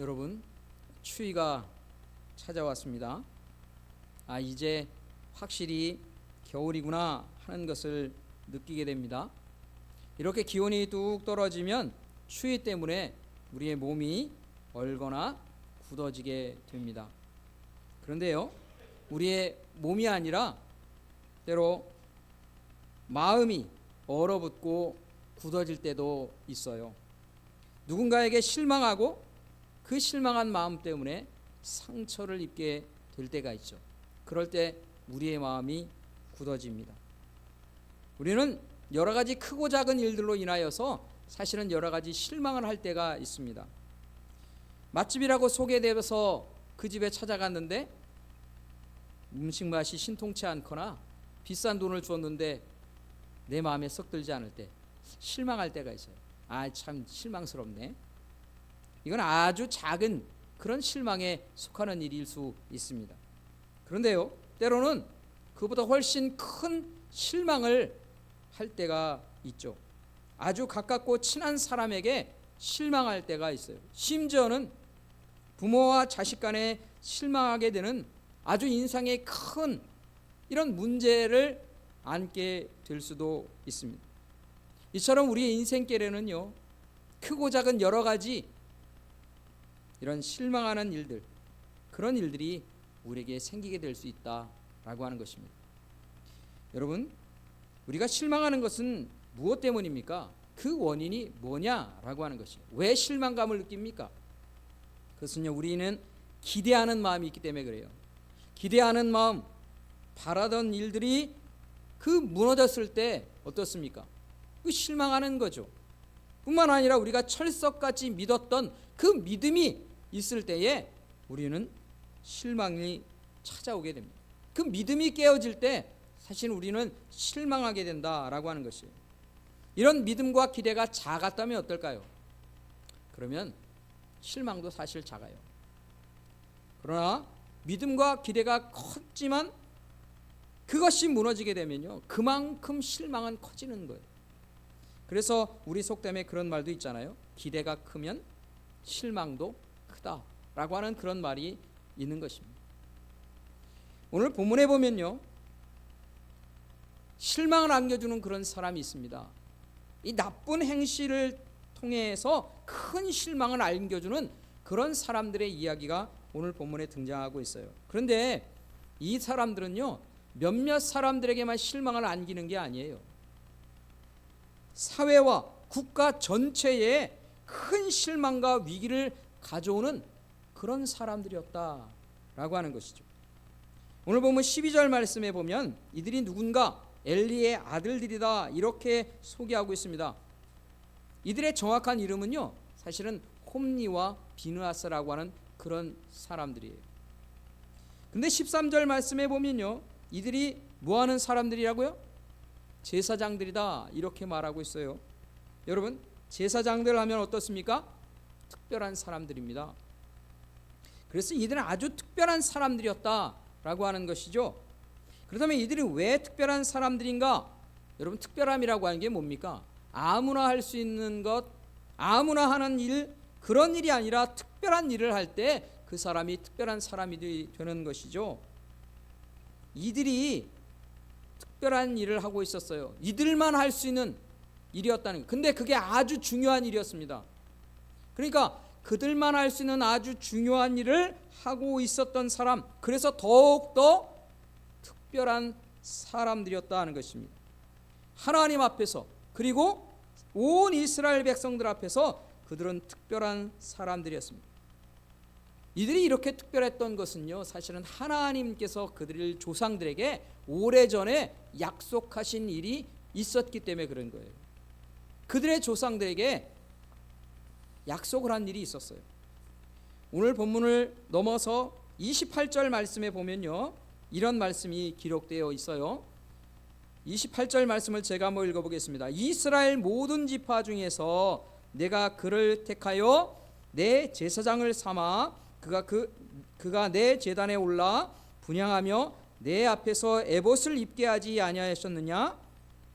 여러분 추위가 찾아왔습니다. 아 이제 확실히 겨울이구나 하는 것을 느끼게 됩니다. 이렇게 기온이 뚝 떨어지면 추위 때문에 우리의 몸이 얼거나 굳어지게 됩니다. 그런데요, 우리의 몸이 아니라 때로 마음이 얼어붙고 굳어질 때도 있어요. 누군가에게 실망하고 그 실망한 마음 때문에 상처를 입게 될 때가 있죠. 그럴 때 우리의 마음이 굳어집니다. 우리는 여러 가지 크고 작은 일들로 인하여서 사실은 여러 가지 실망을 할 때가 있습니다. 맛집이라고 소개되어서 그 집에 찾아갔는데 음식 맛이 신통치 않거나 비싼 돈을 주었는데 내 마음에 썩 들지 않을 때 실망할 때가 있어요. 아, 참 실망스럽네. 이건 아주 작은 그런 실망에 속하는 일일 수 있습니다. 그런데요, 때로는 그보다 훨씬 큰 실망을 할 때가 있죠. 아주 가깝고 친한 사람에게 실망할 때가 있어요. 심지어는 부모와 자식 간에 실망하게 되는 아주 인상에 큰 이런 문제를 안게 될 수도 있습니다. 이처럼 우리의 인생길에는요, 크고 작은 여러 가지 이런 실망하는 일들, 그런 일들이 우리에게 생기게 될 수 있다라고 하는 것입니다. 여러분, 우리가 실망하는 것은 무엇 때문입니까? 그 원인이 뭐냐라고 하는 것이에요. 왜 실망감을 느낍니까? 그것은요, 우리는 기대하는 마음이 있기 때문에 그래요. 기대하는 마음, 바라던 일들이 그 무너졌을 때 어떻습니까? 그 실망하는 거죠. 뿐만 아니라 우리가 철석같이 믿었던 그 믿음이 있을 때에 우리는 실망이 찾아오게 됩니다. 그 믿음이 깨어질 때 사실 우리는 실망하게 된다라고 하는 것이에요. 이런 믿음과 기대가 작았다면 어떨까요? 그러면 실망도 사실 작아요. 그러나 믿음과 기대가 컸지만 그것이 무너지게 되면요. 그만큼 실망은 커지는 거예요. 그래서 우리 속담에 그런 말도 있잖아요. 기대가 크면 실망도 크다라고 하는 그런 말이 있는 것입니다. 오늘 본문에 보면요. 실망을 안겨주는 그런 사람이 있습니다. 이 나쁜 행실을 통해서 큰 실망을 안겨주는 그런 사람들의 이야기가 오늘 본문에 등장하고 있어요. 그런데 이 사람들은요, 몇몇 사람들에게만 실망을 안기는 게 아니에요. 사회와 국가 전체에 큰 실망과 위기를 가져오는 그런 사람들이었다라고 하는 것이죠. 오늘 보면 12절 말씀에 보면 이들이 누군가 엘리의 아들들이다 이렇게 소개하고 있습니다. 이들의 정확한 이름은요. 사실은 홈니와 비느아스라고 하는 그런 사람들이에요. 근데 13절 말씀에 보면요. 이들이 뭐 하는 사람들이라고요? 제사장들이다 이렇게 말하고 있어요. 여러분, 제사장들 하면 어떻습니까? 특별한 사람들입니다. 그래서 이들은 아주 특별한 사람들이었다라고 하는 것이죠. 그렇다면 이들이 왜 특별한 사람들인가? 여러분 특별함이라고 하는 게 뭡니까? 아무나 할 수 있는 것, 아무나 하는 일 그런 일이 아니라 특별한 일을 할 때 그 사람이 특별한 사람이 되는 것이죠. 이들이 특별한 일을 하고 있었어요. 이들만 할 수 있는 일이었다는 거. 근데 그게 아주 중요한 일이었습니다. 그러니까 그들만 할 수 있는 아주 중요한 일을 하고 있었던 사람. 그래서 더욱 더 특별한 사람들이었다 하는 것입니다. 하나님 앞에서 그리고 온 이스라엘 백성들 앞에서 그들은 특별한 사람들이었습니다. 이들이 이렇게 특별했던 것은요, 사실은 하나님께서 그들 조상들에게 오래전에 약속하신 일이 있었기 때문에 그런 거예요. 그들의 조상들에게 약속을 한 일이 있었어요. 오늘 본문을 넘어서 28절 말씀에 보면요. 이런 말씀이 기록되어 있어요. 28절 말씀을 제가 한번 읽어 보겠습니다. 이스라엘 모든 지파 중에서 내가 그를 택하여 내 제사장을 삼아 그가 그 그가 내 제단에 올라 분양하며 내 앞에서 에봇을 입게 하지 아니하였느냐?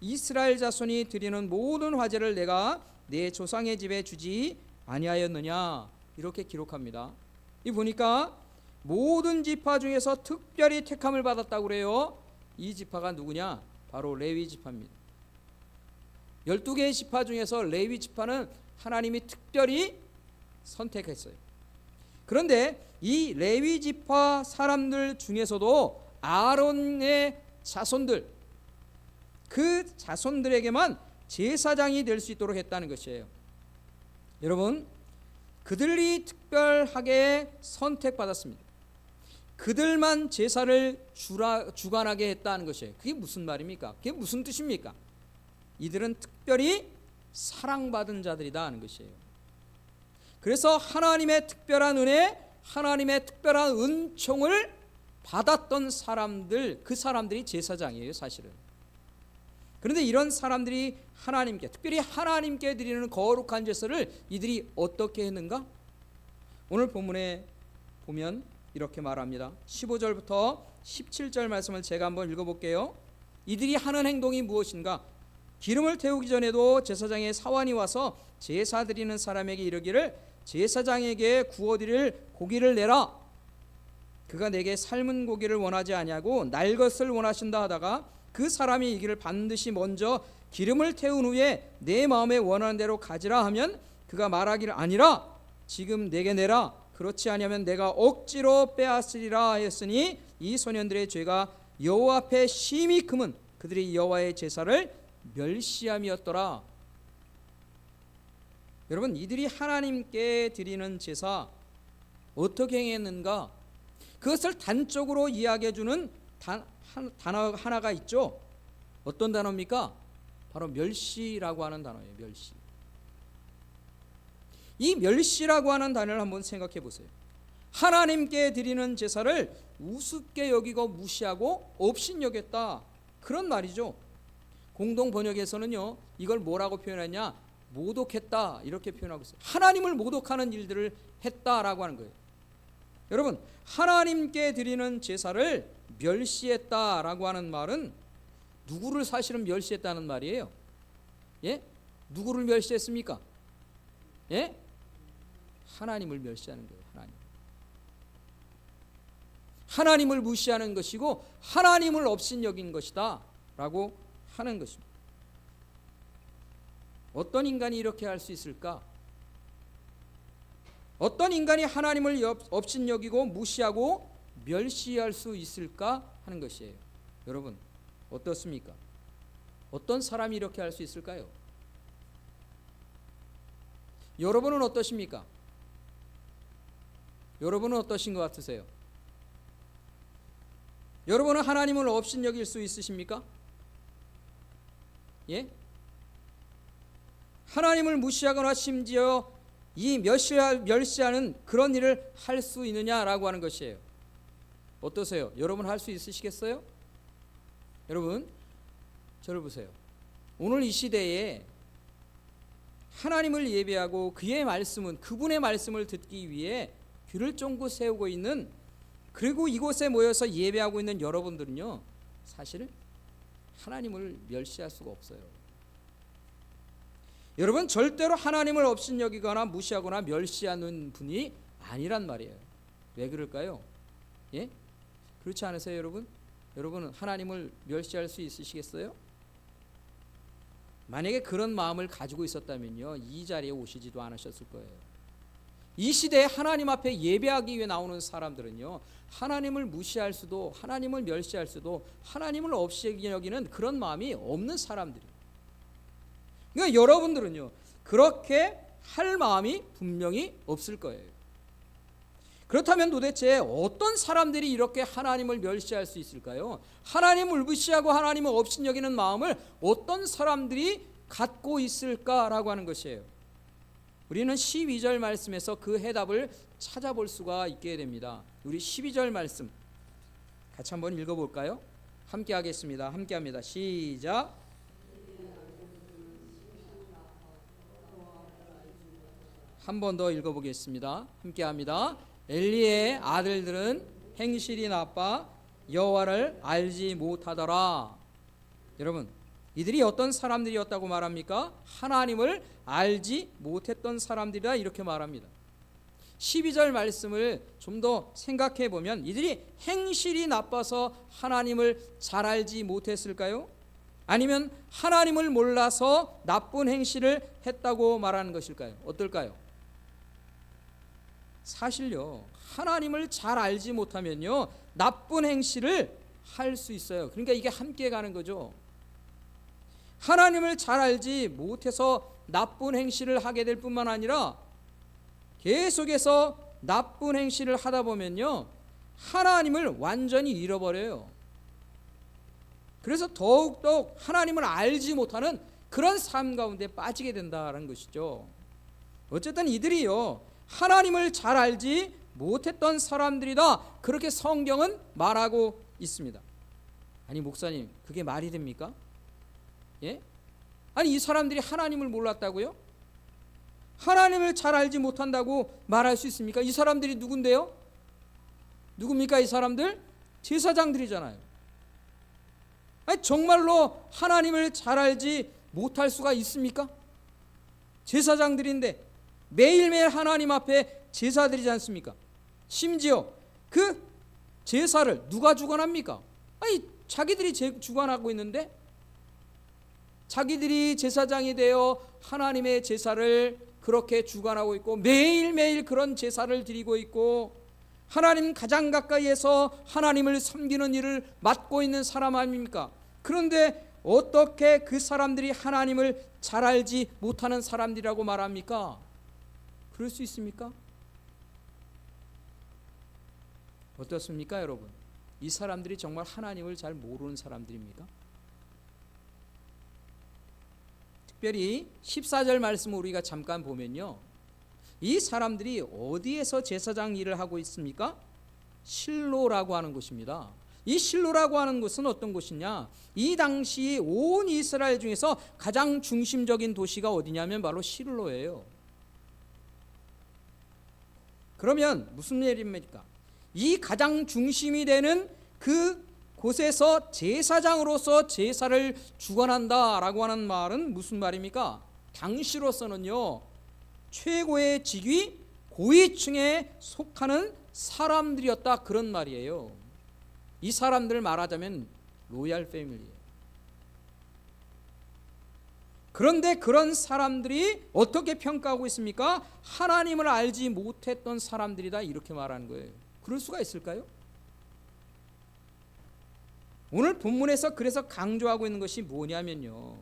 이스라엘 자손이 드리는 모든 화제를 내가 내 조상의 집에 주지 아니하였느냐? 이렇게 기록합니다. 이 보니까 모든 지파 중에서 특별히 택함을 받았다고 그래요. 이 지파가 누구냐? 바로 레위 지파입니다. 12개의 지파 중에서 레위 지파는 하나님이 특별히 선택했어요. 그런데 이 레위 지파 사람들 중에서도 아론의 자손들 그 자손들에게만 제사장이 될 수 있도록 했다는 것이에요. 여러분, 그들이 특별하게 선택받았습니다. 그들만 제사를 주라, 주관하게 했다는 것이에요. 그게 무슨 말입니까? 그게 무슨 뜻입니까? 이들은 특별히 사랑받은 자들이다 하는 것이에요. 그래서 하나님의 특별한 은혜, 하나님의 특별한 은총을 받았던 사람들, 그 사람들이 제사장이에요, 사실은. 그런데 이런 사람들이 하나님께, 특별히 하나님께 드리는 거룩한 제사를 이들이 어떻게 했는가? 오늘 본문에 보면 이렇게 말합니다. 15절부터 17절 말씀을 제가 한번 읽어볼게요. 이들이 하는 행동이 무엇인가? 기름을 태우기 전에도 제사장의 사환이 와서 제사 드리는 사람에게 이르기를 제사장에게 구워드릴 고기를 내라. 그가 내게 삶은 고기를 원하지 아니하고 날 것을 원하신다 하다가 그 사람이 이기를 반드시 먼저 기름을 태운 후에 내 마음에 원하는 대로 가지라 하면 그가 말하기를 아니라 지금 내게 내라 그렇지 아니하면 내가 억지로 빼앗으리라 하였으니 이 소년들의 죄가 여호와 앞에 심히 금은 그들이 여호와의 제사를 멸시함이었더라. 여러분 이들이 하나님께 드리는 제사 어떻게 행했는가? 그것을 단적으로 이야기해 주는 단, 한, 단어 하나가 있죠. 어떤 단어입니까? 바로 멸시라고 하는 단어예요. 멸시. 이 멸시라고 하는 단어를 한번 생각해 보세요. 하나님께 드리는 제사를 우습게 여기고 무시하고 업신여겼다. 그런 말이죠. 공동 번역에서는요. 이걸 뭐라고 표현하냐? 모독했다. 이렇게 표현하고 있어요. 하나님을 모독하는 일들을 했다라고 하는 거예요. 여러분, 하나님께 드리는 제사를 멸시했다라고 하는 말은 누구를 사실은 멸시했다는 말이에요. 예? 누구를 멸시했습니까? 예? 하나님을 멸시하는 거예요. 하나님. 하나님을 무시하는 것이고 하나님을 업신여긴 것이다라고 하는 것입니다. 어떤 인간이 이렇게 할 수 있을까? 어떤 인간이 하나님을 업신여기고 무시하고 멸시할 수 있을까 하는 것이에요. 여러분 어떻습니까? 어떤 사람이 이렇게 할 수 있을까요? 여러분은 어떠십니까? 여러분은 어떠신 것 같으세요? 여러분은 하나님을 업신여길 수 있으십니까? 예? 하나님을 무시하거나 심지어 이 멸시하는 그런 일을 할 수 있느냐라고 하는 것이에요. 어떠세요? 여러분 할 수 있으시겠어요? 여러분 저를 보세요. 오늘 이 시대에 하나님을 예배하고 그의 말씀은 그분의 말씀을 듣기 위해 귀를 쫑긋 세우고 있는 그리고 이곳에 모여서 예배하고 있는 여러분들은요 사실 하나님을 멸시할 수가 없어요. 여러분 절대로 하나님을 업신여기거나 무시하거나 멸시하는 분이 아니란 말이에요. 왜 그럴까요? 예? 그렇지 않으세요, 여러분? 여러분은 하나님을 멸시할 수 있으시겠어요? 만약에 그런 마음을 가지고 있었다면요, 이 자리에 오시지도 않으셨을 거예요. 이 시대에 하나님 앞에 예배하기 위해 나오는 사람들은요, 하나님을 무시할 수도, 하나님을 멸시할 수도, 하나님을 없이 여기는 그런 마음이 없는 사람들이에요. 그러니까 여러분들은요, 그렇게 할 마음이 분명히 없을 거예요. 그렇다면 도대체 어떤 사람들이 이렇게 하나님을 멸시할 수 있을까요? 하나님을 무시하고 하나님을 업신여기는 마음을 어떤 사람들이 갖고 있을까라고 하는 것이에요. 우리는 12절 말씀에서 그 해답을 찾아볼 수가 있게 됩니다. 우리 12절 말씀 같이 한번 읽어볼까요? 함께 하겠습니다. 함께 합니다. 시작. 한 번 더 읽어보겠습니다. 함께 합니다. 엘리의 아들들은 행실이 나빠 여호와를 알지 못하더라. 여러분, 이들이 어떤 사람들이었다고 말합니까? 하나님을 알지 못했던 사람들이다 이렇게 말합니다. 12절 말씀을 좀 더 생각해 보면 이들이 행실이 나빠서 하나님을 잘 알지 못했을까요? 아니면 하나님을 몰라서 나쁜 행실을 했다고 말하는 것일까요? 어떨까요? 사실요. 하나님을 잘 알지 못하면요. 나쁜 행실을 할 수 있어요. 그러니까 이게 함께 가는 거죠. 하나님을 잘 알지 못해서 나쁜 행실을 하게 될 뿐만 아니라 계속해서 나쁜 행실을 하다 보면요. 하나님을 완전히 잃어버려요. 그래서 더욱더욱 하나님을 알지 못하는 그런 삶 가운데 빠지게 된다는 것이죠. 어쨌든 이들이요. 하나님을 잘 알지 못했던 사람들이다. 그렇게 성경은 말하고 있습니다. 아니 목사님, 그게 말이 됩니까? 예? 아니 이 사람들이 하나님을 몰랐다고요? 하나님을 잘 알지 못한다고 말할 수 있습니까? 이 사람들이 누군데요? 누굽니까 이 사람들? 제사장들이잖아요. 아니 정말로 하나님을 잘 알지 못할 수가 있습니까? 제사장들인데 매일매일 하나님 앞에 제사드리지 않습니까? 심지어 그 제사를 누가 주관합니까? 아니 자기들이 제, 주관하고 있는데 자기들이 제사장이 되어 하나님의 제사를 그렇게 주관하고 있고 매일매일 그런 제사를 드리고 있고 하나님 가장 가까이에서 하나님을 섬기는 일을 맡고 있는 사람 아닙니까? 그런데 어떻게 그 사람들이 하나님을 잘 알지 못하는 사람들이라고 말합니까? 그럴 수 있습니까? 어떻습니까, 여러분? 이 사람들이 정말 하나님을 잘 모르는 사람들입니까? 특별히 14절 말씀을 우리가 잠깐 보면요. 이 사람들이 어디에서 제사장 일을 하고 있습니까? 실로라고 하는 곳입니다. 이 실로라고 하는 곳은 어떤 곳이냐? 이 당시 온 이스라엘 중에서 가장 중심적인 도시가 어디냐면 바로 실로예요. 그러면 무슨 일입니까? 이 가장 중심이 되는 그 곳에서 제사장으로서 제사를 주관한다라고 하는 말은 무슨 말입니까? 당시로서는요 최고의 직위 고위층에 속하는 사람들이었다 그런 말이에요. 이 사람들 말하자면 로얄 패밀리예요. 그런데 그런 사람들이 어떻게 평가하고 있습니까? 하나님을 알지 못했던 사람들이다 이렇게 말하는 거예요. 그럴 수가 있을까요? 오늘 본문에서 그래서 강조하고 있는 것이 뭐냐면요.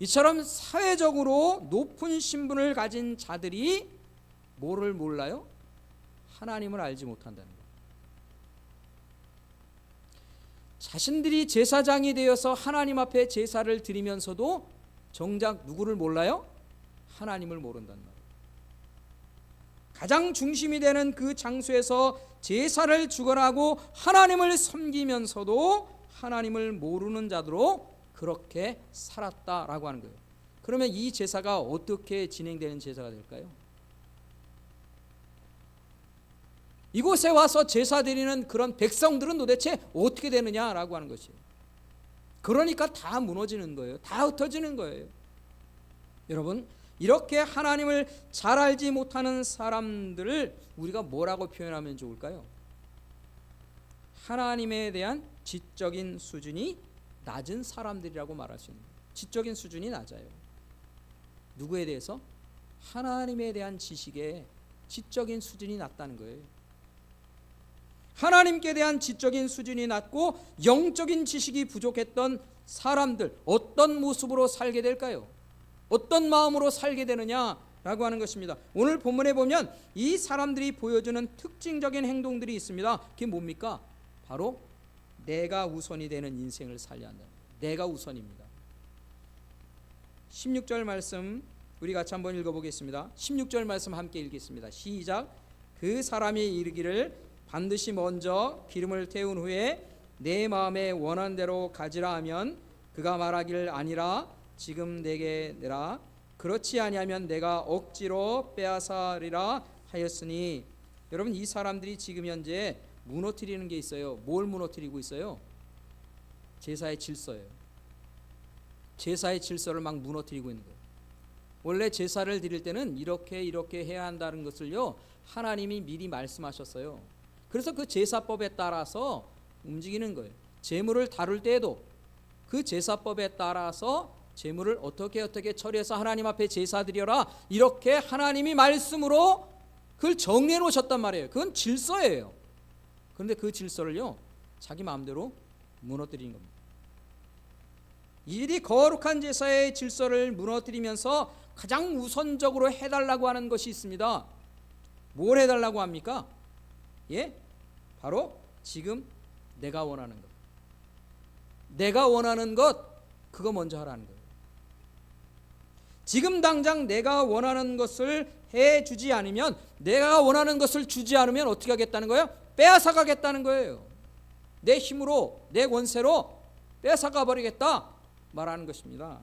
이처럼 사회적으로 높은 신분을 가진 자들이 뭐를 몰라요? 하나님을 알지 못한다는. 자신들이 제사장이 되어서 하나님 앞에 제사를 드리면서도 정작 누구를 몰라요? 하나님을 모른다는 말이에요. 가장 중심이 되는 그 장소에서 제사를 주관하고 하나님을 섬기면서도 하나님을 모르는 자들로 그렇게 살았다라고 하는 거예요. 그러면 이 제사가 어떻게 진행되는 제사가 될까요? 이곳에 와서 제사 드리는 그런 백성들은 도대체 어떻게 되느냐라고 하는 것이에요. 그러니까 다 무너지는 거예요. 다 흩어지는 거예요. 여러분, 이렇게 하나님을 잘 알지 못하는 사람들을 우리가 뭐라고 표현하면 좋을까요? 하나님에 대한 지적인 수준이 낮은 사람들이라고 말할 수 있는 거예요. 지적인 수준이 낮아요. 누구에 대해서? 하나님에 대한 지식에 지적인 수준이 낮다는 거예요. 하나님께 대한 지적인 수준이 낮고 영적인 지식이 부족했던 사람들 어떤 모습으로 살게 될까요? 어떤 마음으로 살게 되느냐라고 하는 것입니다. 오늘 본문에 보면 이 사람들이 보여주는 특징적인 행동들이 있습니다. 그게 뭡니까? 바로 내가 우선이 되는 인생을 살려 한다. 내가 우선입니다. 16절 말씀 우리 같이 한번 읽어보겠습니다. 16절 말씀 함께 읽겠습니다. 시작. 그 사람이 이르기를 반드시 먼저 기름을 태운 후에 내 마음에 원한 대로 가지라 하면 그가 말하기를 아니라 지금 내게 내라 그렇지 아니하면 내가 억지로 빼앗아리라 하였으니 여러분 이 사람들이 지금 현재 무너뜨리는 게 있어요. 뭘 무너뜨리고 있어요? 제사의 질서예요. 제사의 질서를 막 무너뜨리고 있는 거예요. 원래 제사를 드릴 때는 이렇게 이렇게 해야 한다는 것을요 하나님이 미리 말씀하셨어요. 그래서 그 제사법에 따라서 움직이는 거예요. 제물을 다룰 때에도 그 제사법에 따라서 제물을 어떻게 어떻게 처리해서 하나님 앞에 제사 드려라 이렇게 하나님이 말씀으로 그걸 정리해 놓으셨단 말이에요. 그건 질서예요. 그런데 그 질서를요 자기 마음대로 무너뜨리는 겁니다. 일이 거룩한 제사의 질서를 무너뜨리면서 가장 우선적으로 해달라고 하는 것이 있습니다. 뭘 해달라고 합니까? 예, 바로 지금 내가 원하는 것. 내가 원하는 것 그거 먼저 하라는 거예요. 지금 당장 내가 원하는 것을 해 주지 않으면 내가 원하는 것을 주지 않으면 어떻게 하겠다는 거예요? 빼앗아 가겠다는 거예요. 내 힘으로 내 권세로 빼앗아 가 버리겠다 말하는 것입니다.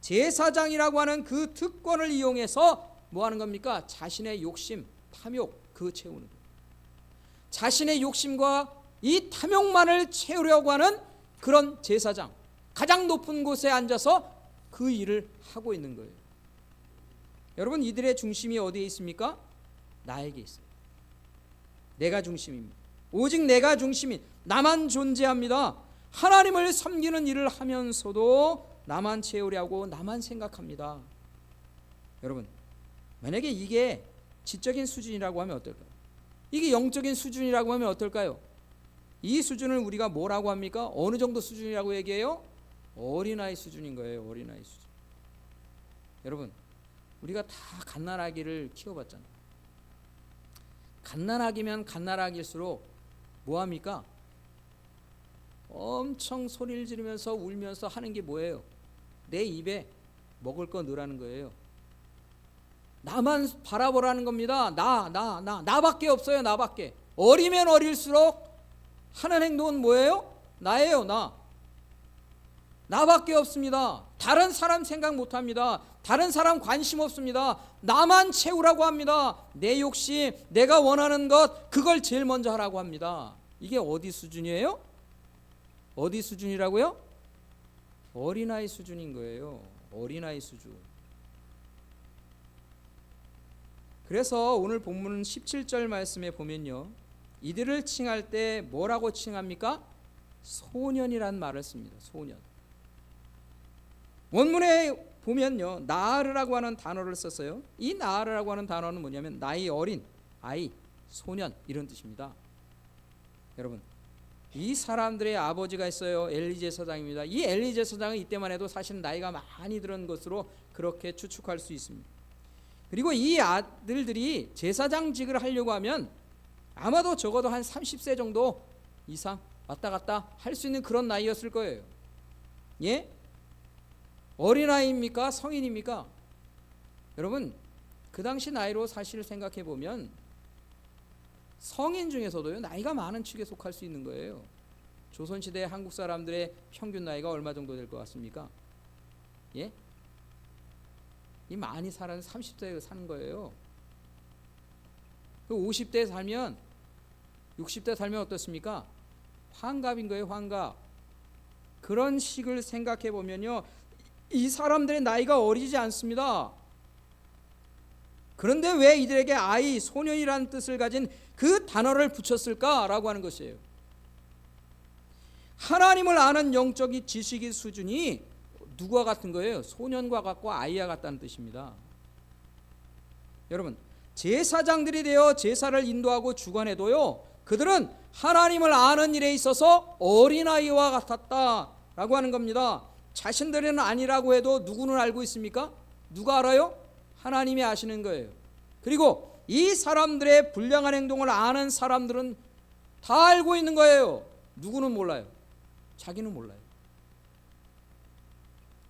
제사장이라고 하는 그 특권을 이용해서 뭐 하는 겁니까? 자신의 욕심, 탐욕 그 채우는 거예요. 자신의 욕심과 이 탐욕만을 채우려고 하는 그런 제사장 가장 높은 곳에 앉아서 그 일을 하고 있는 거예요. 여러분 이들의 중심이 어디에 있습니까? 나에게 있어요. 내가 중심입니다. 오직 내가 중심인 나만 존재합니다. 하나님을 섬기는 일을 하면서도 나만 채우려고 나만 생각합니다. 여러분 만약에 이게 지적인 수준이라고 하면 어떨까요? 이게 영적인 수준이라고 하면 어떨까요? 이 수준을 우리가 뭐라고 합니까? 어느 정도 수준이라고 얘기해요? 어린아이 수준인 거예요. 어린아이 수준. 여러분, 우리가 다 갓난아기를 키워봤잖아요. 갓난아기면 갓난아기일수록 뭐 합니까? 엄청 소리를 지르면서 울면서 하는 게 뭐예요? 내 입에 먹을 거 넣으라는 거예요. 나만 바라보라는 겁니다. 나, 나, 나, 나밖에 없어요. 나밖에. 어리면 어릴수록 하는 행동은 뭐예요? 나예요, 나. 나밖에 없습니다. 다른 사람 생각 못 합니다. 다른 사람 관심 없습니다. 나만 채우라고 합니다. 내 욕심, 내가 원하는 것, 그걸 제일 먼저 하라고 합니다. 이게 어디 수준이에요? 어디 수준이라고요? 어린아이 수준인 거예요. 어린아이 수준. 그래서 오늘 본문 17절 말씀에 보면요. 이들을 칭할 때 뭐라고 칭합니까? 소년이란 말을 씁니다. 소년. 원문에 보면요. 나르라고 하는 단어를 썼어요. 이 나르라고 하는 단어는 뭐냐면 나이 어린 아이, 소년 이런 뜻입니다. 여러분, 이 사람들의 아버지가 있어요. 엘리제 서장입니다. 이 엘리제 서장은 이때만 해도 사실 나이가 많이 들은 것으로 그렇게 추측할 수 있습니다. 그리고 이 아들들이 제사장직을 하려고 하면 아마도 적어도 한 30세 정도 이상 왔다 갔다 할 수 있는 그런 나이였을 거예요. 예? 어린아이입니까? 성인입니까? 여러분, 그 당시 나이로 사실 생각해 보면 성인 중에서도요, 나이가 많은 축에 속할 수 있는 거예요. 조선시대 한국 사람들의 평균 나이가 얼마 정도 될 것 같습니까? 예? 이 많이 사는 30대 사는 거예요. 그 50대 살면 60대 살면 어떻습니까? 환갑인 거예요, 환갑. 그런 식을 생각해 보면요. 이 사람들의 나이가 어리지 않습니다. 그런데 왜 이들에게 아이, 소년이라는 뜻을 가진 그 단어를 붙였을까라고 하는 것이에요. 하나님을 아는 영적인 지식의 수준이 누구와 같은 거예요? 소년과 같고 아이와 같다는 뜻입니다. 여러분, 제사장들이 되어 제사를 인도하고 주관해도요. 그들은 하나님을 아는 일에 있어서 어린아이와 같았다라고 하는 겁니다. 자신들은 아니라고 해도 누구는 알고 있습니까? 누가 알아요? 하나님이 아시는 거예요. 그리고 이 사람들의 불량한 행동을 아는 사람들은 다 알고 있는 거예요. 누구는 몰라요. 자기는 몰라요.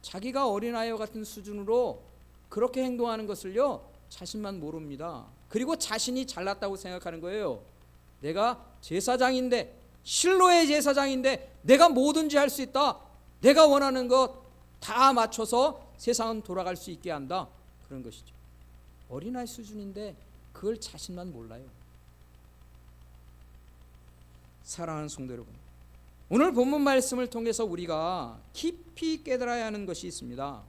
자기가 어린아이와 같은 수준으로 그렇게 행동하는 것을요, 자신만 모릅니다. 그리고 자신이 잘났다고 생각하는 거예요. 내가 제사장인데, 실로의 제사장인데, 내가 뭐든지 할 수 있다. 내가 원하는 것 다 맞춰서 세상은 돌아갈 수 있게 한다. 그런 것이죠. 어린아이 수준인데 그걸 자신만 몰라요. 사랑하는 성도 여러분. 오늘 본문 말씀을 통해서 우리가 깊이 깨달아야 하는 것이 있습니다.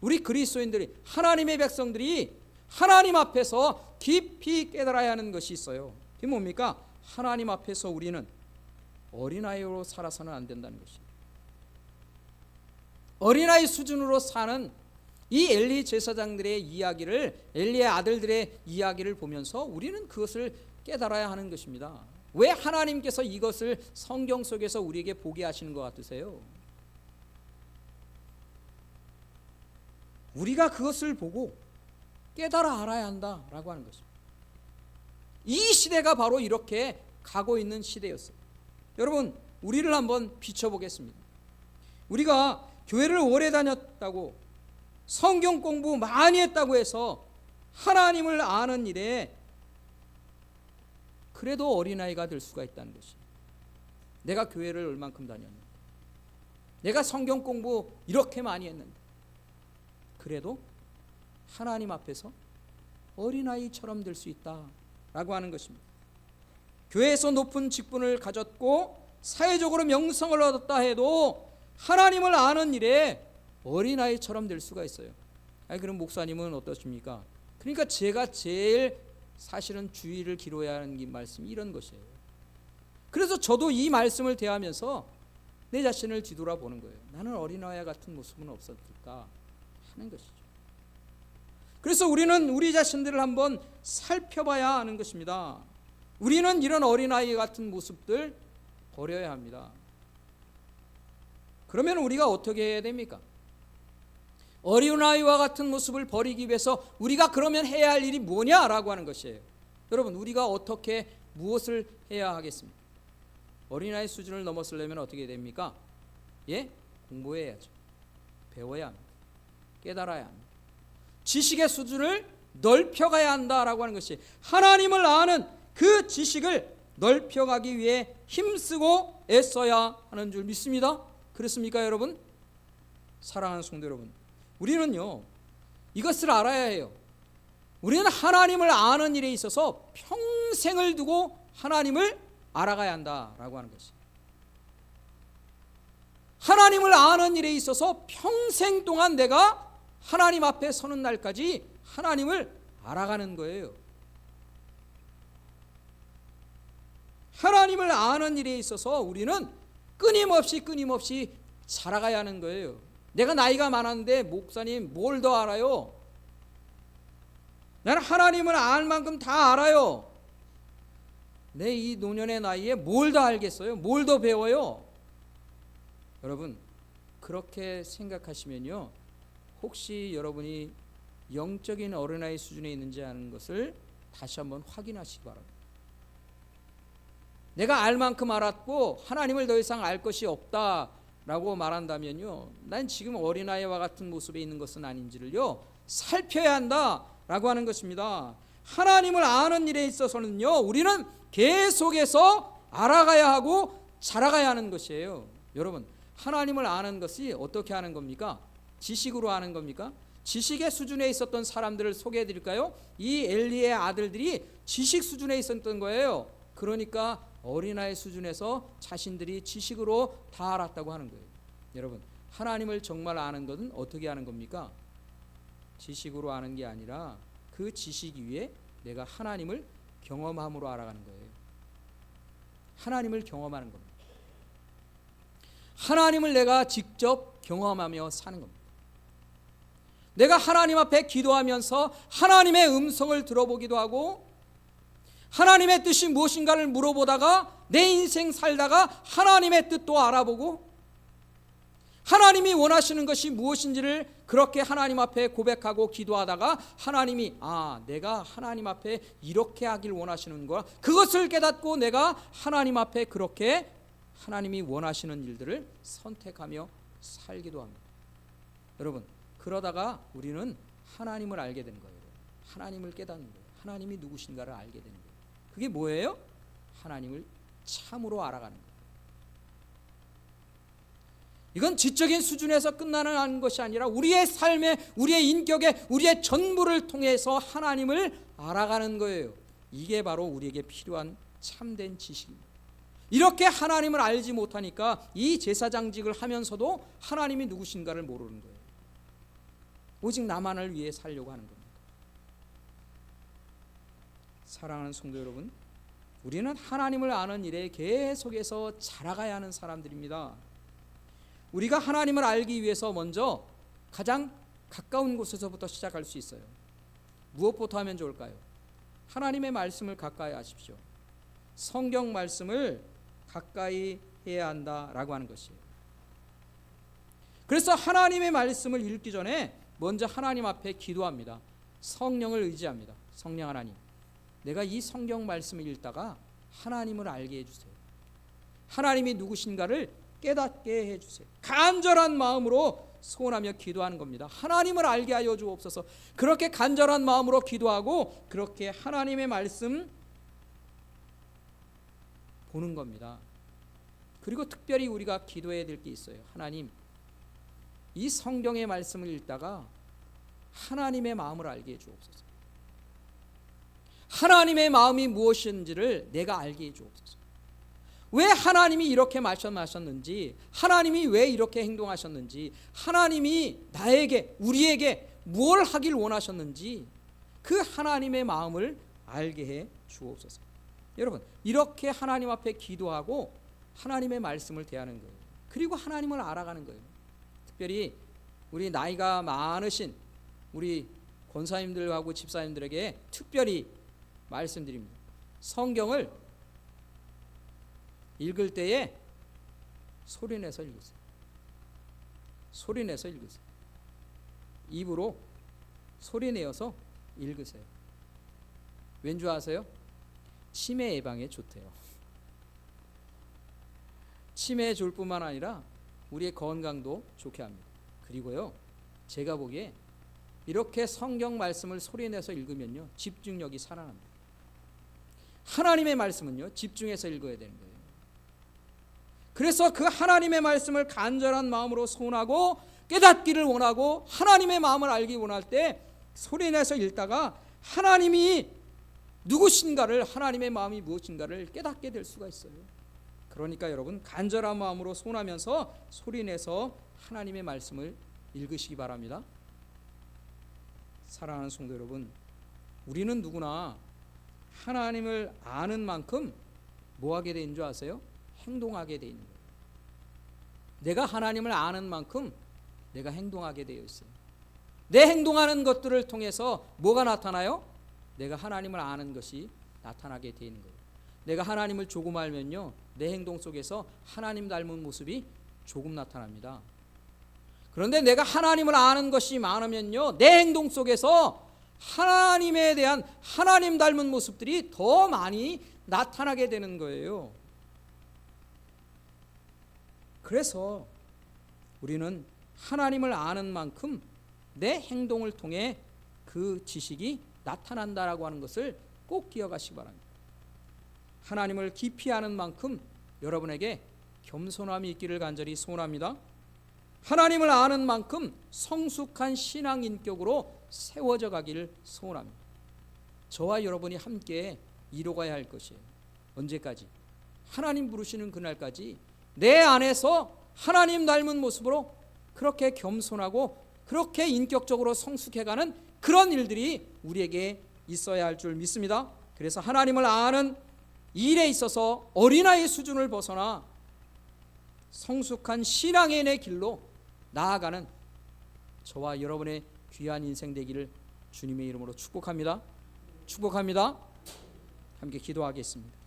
우리 그리스도인들이 하나님의 백성들이 하나님 앞에서 깊이 깨달아야 하는 것이 있어요. 그게 뭡니까? 하나님 앞에서 우리는 어린아이로 살아서는 안 된다는 것입니다. 어린아이 수준으로 사는 이 엘리 제사장들의 이야기를 엘리의 아들들의 이야기를 보면서 우리는 그것을 깨달아야 하는 것입니다. 왜 하나님께서 이것을 성경 속에서 우리에게 보게 하시는 것 같으세요? 우리가 그것을 보고 깨달아 알아야 한다라고 하는 것입니다. 이 시대가 바로 이렇게 가고 있는 시대였어요. 여러분, 우리를 한번 비춰보겠습니다. 우리가 교회를 오래 다녔다고 성경 공부 많이 했다고 해서 하나님을 아는 일에 그래도 어린아이가 될 수가 있다는 것입니다. 내가 교회를 얼만큼 다녔는데 내가 성경 공부 이렇게 많이 했는데 그래도 하나님 앞에서 어린아이처럼 될 수 있다라고 하는 것입니다. 교회에서 높은 직분을 가졌고 사회적으로 명성을 얻었다 해도 하나님을 아는 일에 어린아이처럼 될 수가 있어요. 아니 그럼 목사님은 어떠십니까? 그러니까 제가 제일 사실은 주의를 기로해야 하는 말씀이 이런 것이에요. 그래서 저도 이 말씀을 대하면서 내 자신을 뒤돌아보는 거예요. 나는 어린아이 같은 모습은 없었을까 하는 것이죠. 그래서 우리는 우리 자신들을 한번 살펴봐야 하는 것입니다. 우리는 이런 어린아이 같은 모습들 버려야 합니다. 그러면 우리가 어떻게 해야 됩니까? 어린아이와 같은 모습을 버리기 위해서 우리가 그러면 해야 할 일이 뭐냐라고 하는 것이에요. 여러분, 우리가 어떻게 무엇을 해야 하겠습니까? 어린아이 수준을 넘었으려면 어떻게 됩니까? 예? 공부해야죠. 배워야 합니다. 깨달아야 합니다. 지식의 수준을 넓혀가야 한다라고 하는 것이 하나님을 아는 그 지식을 넓혀가기 위해 힘쓰고 애써야 하는 줄 믿습니다. 그렇습니까, 여러분? 사랑하는 성도 여러분, 우리는요 이것을 알아야 해요. 우리는 하나님을 아는 일에 있어서 평생을 두고 하나님을 알아가야 한다라고 하는 것이. 하나님을 아는 일에 있어서 평생 동안 내가 하나님 앞에 서는 날까지 하나님을 알아가는 거예요. 하나님을 아는 일에 있어서 우리는 끊임없이 끊임없이 자라가야 하는 거예요. 내가 나이가 많았는데 목사님 뭘 더 알아요? 나는 하나님을 알 만큼 다 알아요. 내 이 노년의 나이에 뭘 더 알겠어요? 뭘 더 배워요? 여러분 그렇게 생각하시면요 혹시 여러분이 영적인 어린아이 수준에 있는지 아는 것을 다시 한번 확인하시기 바랍니다. 내가 알 만큼 알았고 하나님을 더 이상 알 것이 없다 라고 말한다면요. 난 지금 어린아이와 같은 모습에 있는 것은 아닌지를요. 살펴야 한다 라고 하는 것입니다. 하나님을 아는 일에 있어서는요. 우리는 계속해서 알아가야 하고 자라가야 하는 것이에요. 여러분, 하나님을 아는 것이 어떻게 하는 겁니까? 지식으로 아는 겁니까? 지식의 수준에 있었던 사람들을 소개해 드릴까요? 이 엘리의 아들들이 지식 수준에 있었던 거예요. 그러니까 어린아이 수준에서 자신들이 지식으로 다 알았다고 하는 거예요. 여러분, 하나님을 정말 아는 것은 어떻게 하는 겁니까? 지식으로 아는 게 아니라 그 지식 위에 내가 하나님을 경험함으로 알아가는 거예요. 하나님을 경험하는 겁니다. 하나님을 내가 직접 경험하며 사는 겁니다. 내가 하나님 앞에 기도하면서 하나님의 음성을 들어보기도 하고 하나님의 뜻이 무엇인가를 물어보다가 내 인생 살다가 하나님의 뜻도 알아보고 하나님이 원하시는 것이 무엇인지를 그렇게 하나님 앞에 고백하고 기도하다가 하나님이 아 내가 하나님 앞에 이렇게 하길 원하시는 거야 그것을 깨닫고 내가 하나님 앞에 그렇게 하나님이 원하시는 일들을 선택하며 살기도 합니다. 여러분 그러다가 우리는 하나님을 알게 되는 거예요. 하나님을 깨닫는 거예요. 하나님이 누구신가를 알게 되는 거예요. 그게 뭐예요? 하나님을 참으로 알아가는 거예요. 이건 지적인 수준에서 끝나는 것이 아니라 우리의 삶에, 우리의 인격에, 우리의 전부를 통해서 하나님을 알아가는 거예요. 이게 바로 우리에게 필요한 참된 지식입니다. 이렇게 하나님을 알지 못하니까 이 제사장직을 하면서도 하나님이 누구신가를 모르는 거예요. 오직 나만을 위해 살려고 하는 겁니다. 사랑하는 성도 여러분, 우리는 하나님을 아는 일에 계속해서 자라가야 하는 사람들입니다. 우리가 하나님을 알기 위해서 먼저 가장 가까운 곳에서부터 시작할 수 있어요. 무엇부터 하면 좋을까요? 하나님의 말씀을 가까이 하십시오. 성경 말씀을 가까이 해야 한다라고 하는 것이에요. 그래서 하나님의 말씀을 읽기 전에 먼저 하나님 앞에 기도합니다. 성령을 의지합니다. 성령 하나님. 내가 이 성경 말씀을 읽다가 하나님을 알게 해 주세요. 하나님이 누구신가를 깨닫게 해 주세요. 간절한 마음으로 소원하며 기도하는 겁니다. 하나님을 알게 하여 주옵소서. 그렇게 간절한 마음으로 기도하고 그렇게 하나님의 말씀 보는 겁니다. 그리고 특별히 우리가 기도해야 될 게 있어요. 하나님, 이 성경의 말씀을 읽다가 하나님의 마음을 알게 해 주옵소서. 하나님의 마음이 무엇인지를 내가 알게 해 주옵소서. 왜 하나님이 이렇게 말씀하셨는지, 하나님이 왜 이렇게 행동하셨는지, 하나님이 나에게, 우리에게 무엇을 하길 원하셨는지, 그 하나님의 마음을 알게 해 주옵소서. 여러분, 이렇게 하나님 앞에 기도하고 하나님의 말씀을 대하는 거예요. 그리고 하나님을 알아가는 거예요. 특별히 우리 나이가 많으신 우리 권사님들하고 집사님들에게 특별히 말씀드립니다. 성경을 읽을 때에 소리 내서 읽으세요. 소리 내서 읽으세요. 입으로 소리 내어서 읽으세요. 왠줄 아세요? 치매 예방에 좋대요. 치매에 좋을 뿐만 아니라 우리의 건강도 좋게 합니다. 그리고요, 제가 보기에 이렇게 성경 말씀을 소리내서 읽으면요, 집중력이 살아납니다. 하나님의 말씀은요, 집중해서 읽어야 되는 거예요. 그래서 그 하나님의 말씀을 간절한 마음으로 소원하고 깨닫기를 원하고 하나님의 마음을 알기 원할 때 소리내서 읽다가 하나님이 누구신가를 하나님의 마음이 무엇인가를 깨닫게 될 수가 있어요. 그러니까 여러분 간절한 마음으로 소원하면서 소리내서 하나님의 말씀을 읽으시기 바랍니다. 사랑하는 성도 여러분, 우리는 누구나 하나님을 아는 만큼 뭐 하게 되는 줄 아세요? 행동하게 되는 거예요. 내가 하나님을 아는 만큼 내가 행동하게 되어 있어요. 내 행동하는 것들을 통해서 뭐가 나타나요? 내가 하나님을 아는 것이 나타나게 되는 거예요. 내가 하나님을 조금 알면요, 내 행동 속에서 하나님 닮은 모습이 조금 나타납니다. 그런데 내가 하나님을 아는 것이 많으면요, 내 행동 속에서 하나님에 대한 하나님 닮은 모습들이 더 많이 나타나게 되는 거예요. 그래서 우리는 하나님을 아는 만큼 내 행동을 통해 그 지식이 나타난다라고 하는 것을 꼭 기억하시기 바랍니다. 하나님을 깊이 아는 만큼 여러분에게 겸손함이 있기를 간절히 소원합니다. 하나님을 아는 만큼 성숙한 신앙 인격으로 세워져 가기를 소원합니다. 저와 여러분이 함께 이뤄가야 할 것이에요. 언제까지? 하나님 부르시는 그날까지 내 안에서 하나님 닮은 모습으로 그렇게 겸손하고 그렇게 인격적으로 성숙해가는 그런 일들이 우리에게 있어야 할 줄 믿습니다. 그래서 하나님을 아는 일에 있어서 어린아이 수준을 벗어나 성숙한 신앙의 내 길로 나아가는 저와 여러분의 귀한 인생 되기를 주님의 이름으로 축복합니다. 축복합니다. 함께 기도하겠습니다.